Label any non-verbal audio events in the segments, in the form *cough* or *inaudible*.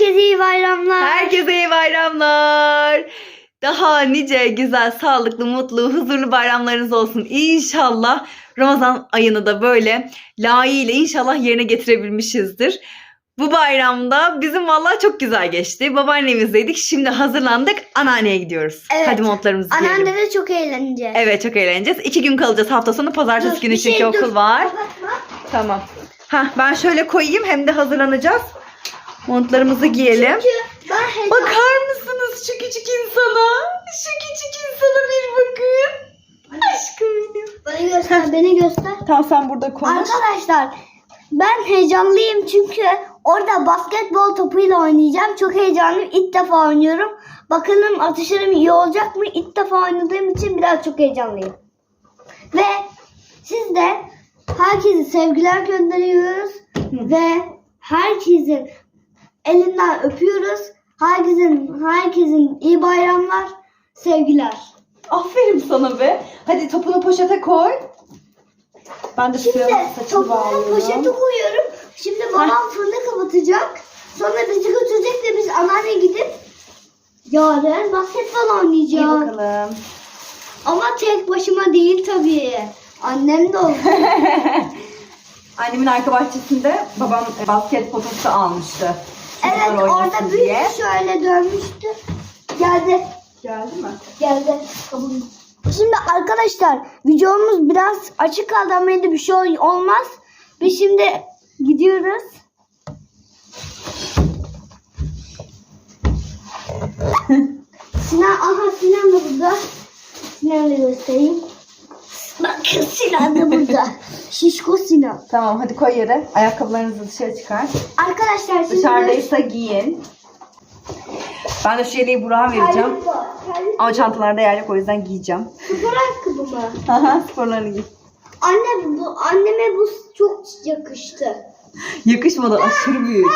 Herkese iyi bayramlar. Herkese iyi bayramlar. Daha nice güzel, sağlıklı, mutlu, huzurlu bayramlarınız olsun. İnşallah Ramazan ayını da böyle layığıyla inşallah yerine getirebilmişizdir. Bu bayramda bizim vallahi çok güzel geçti. Babaannemizdeydik. Şimdi hazırlandık. Anneanneye gidiyoruz. Evet. Hadi montlarımızı giyelim. Anneanne de çok eğleneceğiz. Evet çok eğleneceğiz. İki gün kalacağız hafta sonu. Pazartesi Dur, günü çünkü şey, okul dur. var. Kapatma. Tamam. Ha ben şöyle koyayım hem de hazırlanacağız. Montlarımızı giyelim. Bakar mısınız şu küçük insana? Şu küçük insana bir bakın. Aşkım benim. Bana göster, beni göster. Tamam sen burada konuş. Arkadaşlar ben heyecanlıyım çünkü orada basketbol topuyla oynayacağım. Çok heyecanlıyım. İlk defa oynuyorum. Bakalım atışlarım iyi olacak mı? İlk defa oynadığım için biraz çok heyecanlıyım. Ve siz de herkese sevgiler gönderiyoruz. Ve herkesin elinden öpüyoruz. Herkesin herkesin iyi bayramlar. Sevgiler. Aferin sana be. Hadi topunu poşete koy. Ben de Şimdi suyunu saçını topumu bağlıyorum. poşete koyuyorum. Şimdi babam fırını kapatacak. Sonra bizi götürecek de biz anneanne gidip yarın basketbol İyi oynayacağız. bakalım. Ama tek başıma değil tabii. Annem de olur. *laughs* Annemin arka bahçesinde babam basket potası almıştı. Evet orada büyük diye. şöyle dönmüştü. Geldi. Geldi mi? Geldi. Kabul. Şimdi arkadaşlar videomuz biraz açık kaldı ama bir şey olmaz. Biz şimdi gidiyoruz. *laughs* Sinan, aha Sinan da burada. Sinan'ı göstereyim. Bakın Sinan da burada. Şişko Sinan. Tamam hadi koy yere. Ayakkabılarınızı dışarı çıkar. Arkadaşlar şimdi... Dışarıdaysa giyin. Ben de şu yeleği Burak'a vereceğim. Ama çantalarda yer yok o yüzden giyeceğim. Spor ayakkabı mı? Haha sporlarını giy. Anne bu, anneme bu çok yakıştı. Yakışmadı aşırı büyük.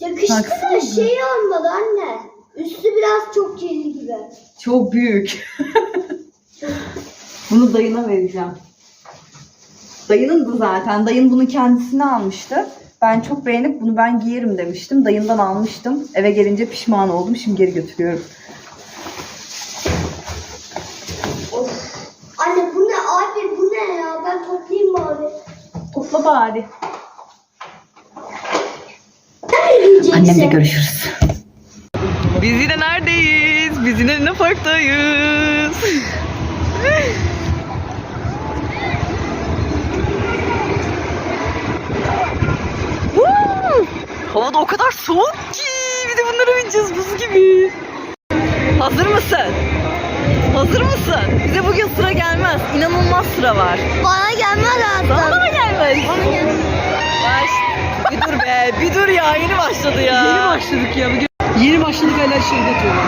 Yakıştı da Baksana. şey olmadı anne. Üstü biraz çok kirli gibi. Çok büyük. Bunu dayına vereceğim. Dayının da zaten. Dayın bunu kendisine almıştı. Ben çok beğenip bunu ben giyerim demiştim. Dayından almıştım. Eve gelince pişman oldum. Şimdi geri götürüyorum. Anne bu ne abi bu ne ya? Ben toplayayım bari. Topla bari. Annemle görüşürüz. Biz yine neredeyiz? Biz yine ne parktayız? Hava da o kadar soğuk ki. Bir de bunlara bineceğiz buz gibi. Hazır mısın? Hazır mısın? Bize bugün sıra gelmez. İnanılmaz sıra var. Bana gelmez Sana da lazım. mı gelmez? Baş. Bir dur be, bir dur ya. Yeni başladı ya. Yeni başladık ya. Bugün yeni başladık hala şeyde diyorlar.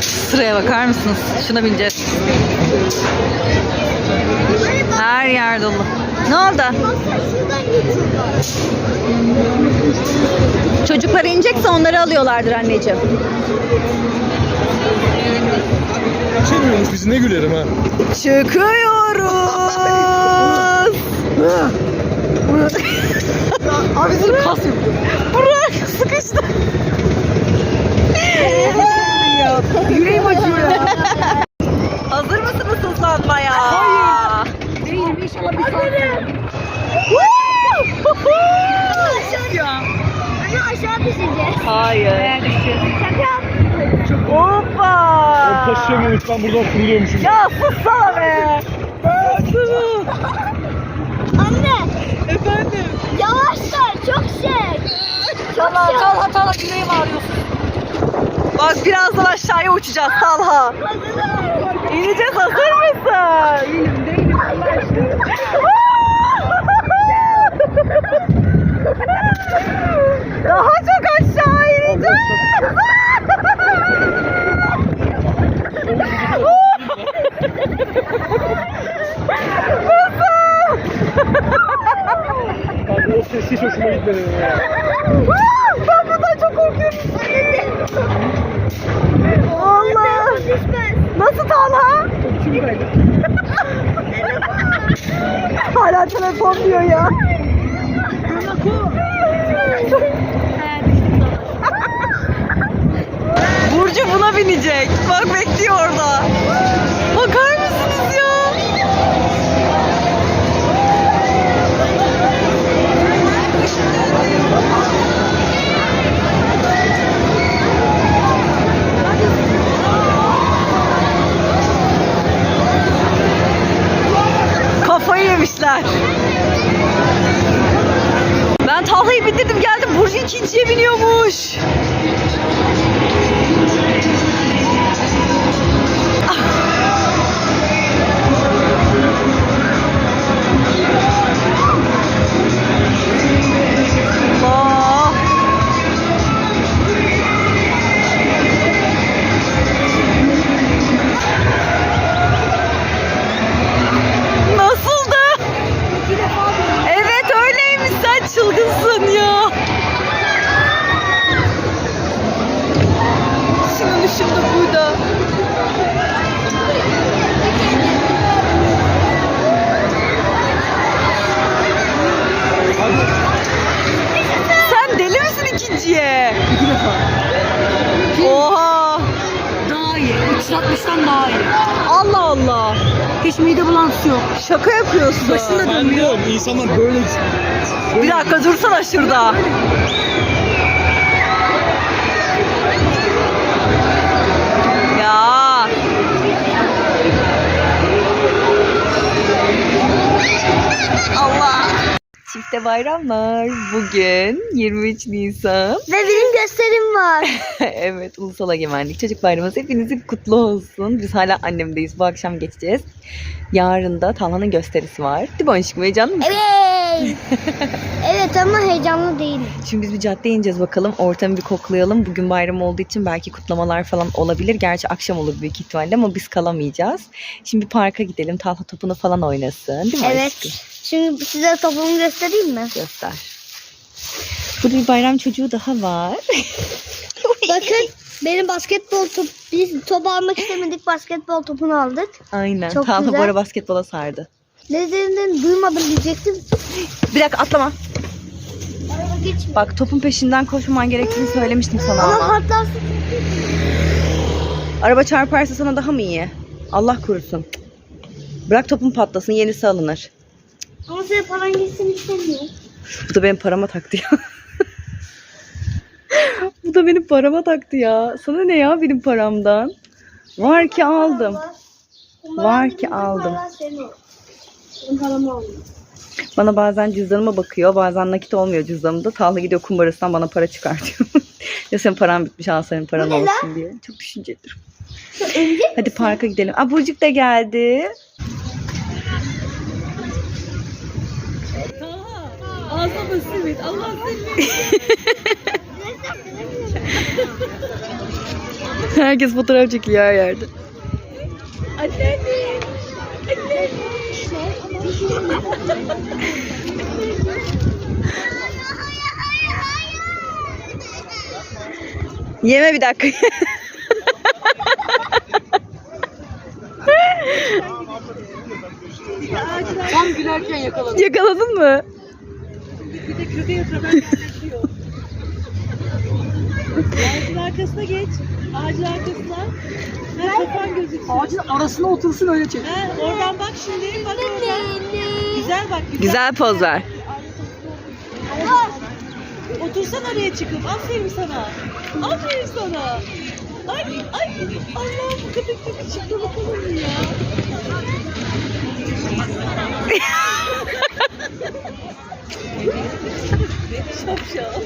Sıraya bakar mısınız? Şuna bineceğiz. Her yer dolu. Ne oldu? Çocuklar inecekse onları alıyorlardır anneciğim. Geçemiyormuş bizi ne gülerim ha. Çıkıyoruz. *laughs* Abi dur kas yapıyor. Burak sıkıştı. Yüreğim acıyor ya. Hazır mısınız hızlanmaya? Hayır. Değilim inşallah bir saat. Ya. Hani aşağı düşeceğiz. Hayır. Şaka yaptım. Hoppa. Taşıyamıyormuş ben buradan fırlıyormuşum. Ya sussana be. Anne Efendim. yavaşlar çok şey. Çok Talha şey. Talha Talha yüreğim ağrıyor. Bak birazdan aşağıya uçacağız Talha. İneceğiz hazır mısın? Değilim değilim Allah aşkına. Daha çok aşağı ineceğiz. Abi o ses hiç hoşuma gitmedi ya. ben bundan çok korkuyorum. Allah. Nasıl Talha? Hala telefon diyor ya. Burcu buna binecek. Bak bekliyor orada. Bakar mısınız ya? İkinciye 360'tan daha iyi. Allah Allah. Hiç mide bulantısı yok. Şaka yapıyorsun. Başında Ben dönmüyor. diyorum insanlar böyle... Bir dakika dursana şurada. Ya. Allah. Çifte bayramlar. Bugün 23 Nisan. Ve benim gösterim var. *laughs* evet Ulusal Egemenlik Çocuk Bayramınız hepinizin kutlu olsun. Biz hala annemdeyiz. Bu akşam geçeceğiz. Yarın da Talha'nın gösterisi var. Değil mi aşkım heyecanlı mısın? Evet. *laughs* evet ama heyecanlı değilim. Şimdi biz bir caddeye ineceğiz bakalım. Ortamı bir koklayalım. Bugün bayram olduğu için belki kutlamalar falan olabilir. Gerçi akşam olur büyük ihtimalle ama biz kalamayacağız. Şimdi parka gidelim. Talha topunu falan oynasın. Değil mi Evet. aşkım? Şimdi size topumu göstereyim mi? Göster. Burada bir bayram çocuğu daha var. *laughs* Bakın benim basketbol top biz top almak istemedik basketbol topunu aldık. Aynen. Çok Talha bu güzel. ara basketbola sardı. Nedeninden duymadım diyecektim. Bir dakika atlama. Bak topun peşinden koşmaman gerektiğini söylemiştim sana Ama ama. patlarsın. Araba çarparsa sana daha mı iyi? Allah korusun. Bırak topun patlasın yenisi alınır. Ama senin paran gitsin istemiyorum. Bu da benim parama taktı ya. *laughs* Bu da benim parama taktı ya. Sana ne ya benim paramdan? Var ki aldım. Var ki aldım. Benim paramı aldım. Bana bazen cüzdanıma bakıyor. Bazen nakit olmuyor cüzdanımda. Talha gidiyor kumbarasından bana para çıkartıyor. *laughs* ya senin paran bitmiş al senin paran olsun diye. Çok düşüncelidir. Hadi parka gidelim. Aa Burcuk da geldi. Ağzına basın et. Allah *laughs* Herkes fotoğraf çekiyor her yerde. Yeme bir dakika. Tam gülerken yakaladım. Yakaladın mı? Bir de köke yakadan Ağacın arkasına geç. Ağacın arkasına. Ha, kafan gözüksün. Ağacın arasına otursun öyle çek. Ha, oradan bak şimdi. Bak Güzel bak. Güzel. Güzel poz ver. Otursan oraya çıkıp. Aferin sana. Aferin sana. Ay ay Allah'ım bu köpek gibi çıktı bakalım ya. Şapşal.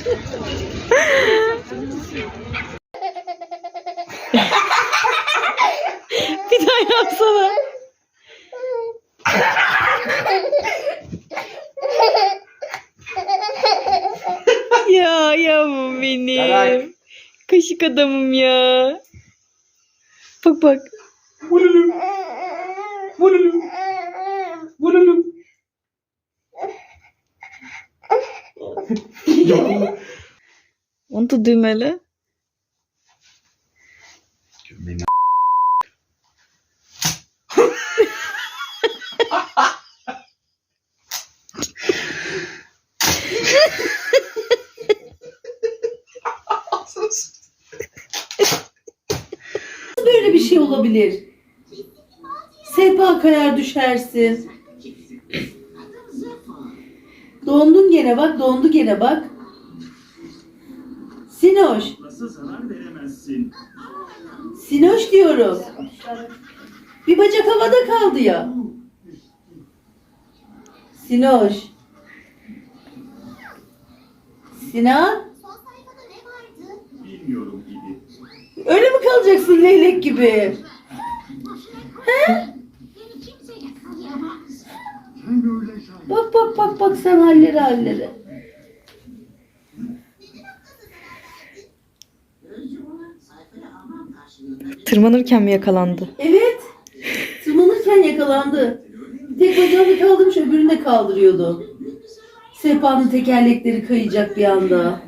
Bir daha yapsana. Benim. Kaşık adamım ya. Bak bak. Onu da düğmeli. böyle bir şey olabilir? Sehpa kayar düşersin. Dondun gene bak, dondu gene bak. Sinoş. Sinoş diyorum. Bir bacak havada kaldı ya. Sinoş. Sinan. Öyle mi kalacaksın leylek gibi? He? Bak bak bak bak sen halleri halleri. Tırmanırken mi yakalandı? Evet. Tırmanırken yakalandı. Tek bacağını kaldırmış öbürünü de kaldırıyordu. Sehpanın tekerlekleri kayacak bir anda.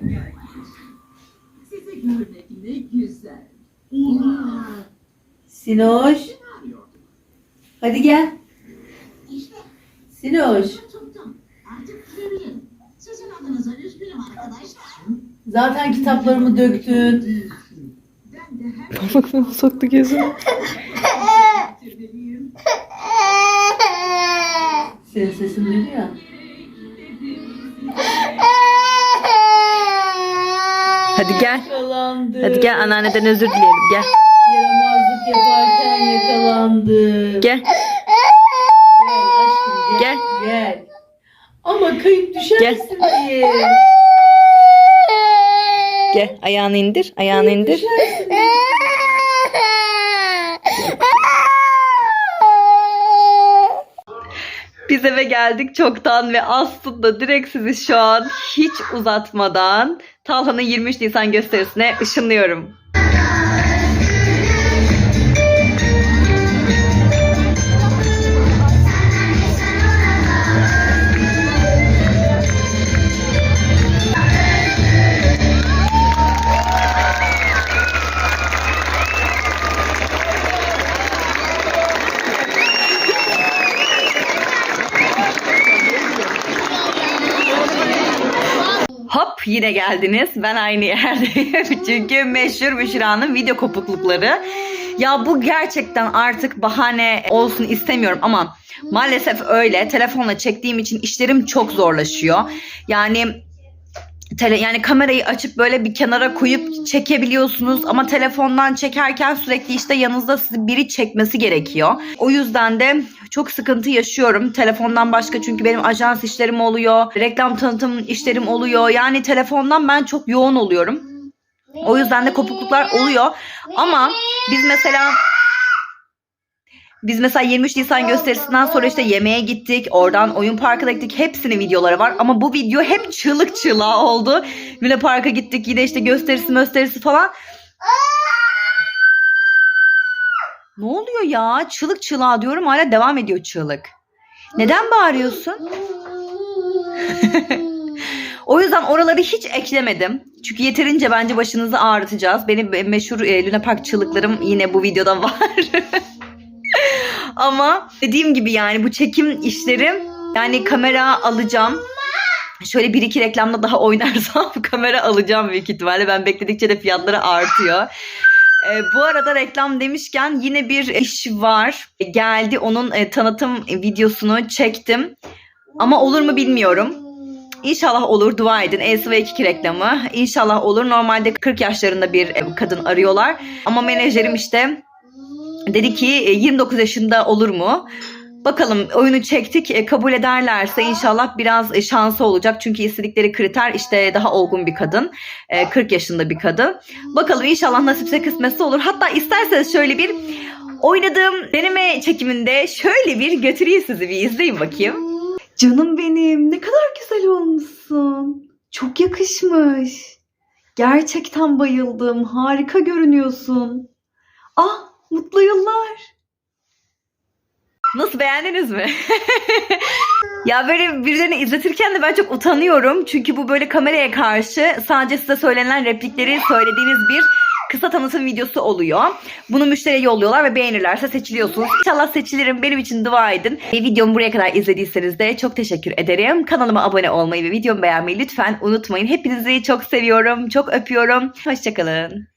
Sinoş. Hadi gel. Sinoş. Zaten kitaplarımı döktün. Bak soktu gözüne. Senin sesin duyuyor ya. Hadi gel. Yakalandı. Hadi gel anneanneden özür dileyelim gel. Yaramazlık yaparken yakalandı. Gel. Gel aşkım gel. Gel. Gel. Ama kayıp düşersin diye. Gel ayağını indir. Ayağını indir. Biz eve geldik çoktan ve aslında direkt sizi şu an hiç uzatmadan Talha'nın 23 Nisan gösterisine ışınlıyorum. Yine geldiniz. Ben aynı yerdeyim. *laughs* Çünkü meşhur Müşra'nın video kopuklukları. Ya bu gerçekten artık bahane olsun istemiyorum ama maalesef öyle. Telefonla çektiğim için işlerim çok zorlaşıyor. Yani tele, yani kamerayı açıp böyle bir kenara koyup çekebiliyorsunuz ama telefondan çekerken sürekli işte yanınızda sizi biri çekmesi gerekiyor. O yüzden de çok sıkıntı yaşıyorum. Telefondan başka çünkü benim ajans işlerim oluyor, reklam tanıtım işlerim oluyor. Yani telefondan ben çok yoğun oluyorum. O yüzden de kopukluklar oluyor. Ama biz mesela biz mesela 23 Nisan gösterisinden sonra işte yemeğe gittik. Oradan oyun parkına gittik. Hepsinin videoları var. Ama bu video hep çığlık çığlığa oldu. Luna Park'a gittik. Yine işte gösterisi gösterisi falan. Ne oluyor ya? Çığlık çığlığa diyorum hala devam ediyor çığlık. Neden bağırıyorsun? *laughs* O yüzden oraları hiç eklemedim. Çünkü yeterince bence başınızı ağrıtacağız. Benim meşhur e, Luna Park çığlıklarım yine bu videoda var. *laughs* Ama dediğim gibi yani bu çekim işleri yani kamera alacağım. Şöyle bir iki reklamda daha oynarsam *laughs* kamera alacağım büyük ihtimalle. Ben bekledikçe de fiyatları artıyor. Ee, bu arada reklam demişken yine bir iş var. Geldi onun e, tanıtım videosunu çektim. Ama olur mu bilmiyorum. İnşallah olur dua edin. ESV2 reklamı. İnşallah olur. Normalde 40 yaşlarında bir e, kadın arıyorlar. Ama menajerim işte dedi ki e, 29 yaşında olur mu? Bakalım oyunu çektik e, kabul ederlerse inşallah biraz e, şansı olacak. Çünkü istedikleri kriter işte daha olgun bir kadın. e, 40 yaşında bir kadın. Bakalım inşallah nasipse kısmetse olur. Hatta isterseniz şöyle bir oynadığım deneme çekiminde şöyle bir götüreyim sizi bir izleyin bakayım. Canım benim ne kadar güzel olmuşsun. Çok yakışmış. Gerçekten bayıldım. Harika görünüyorsun. Ah mutlu yıllar. Nasıl beğendiniz mi? *laughs* ya böyle birilerini izletirken de ben çok utanıyorum. Çünkü bu böyle kameraya karşı sadece size söylenen replikleri söylediğiniz bir kısa tanıtım videosu oluyor. Bunu müşteriye yolluyorlar ve beğenirlerse seçiliyorsunuz. İnşallah seçilirim. Benim için dua edin. E, videomu buraya kadar izlediyseniz de çok teşekkür ederim. Kanalıma abone olmayı ve videomu beğenmeyi lütfen unutmayın. Hepinizi çok seviyorum. Çok öpüyorum. Hoşçakalın.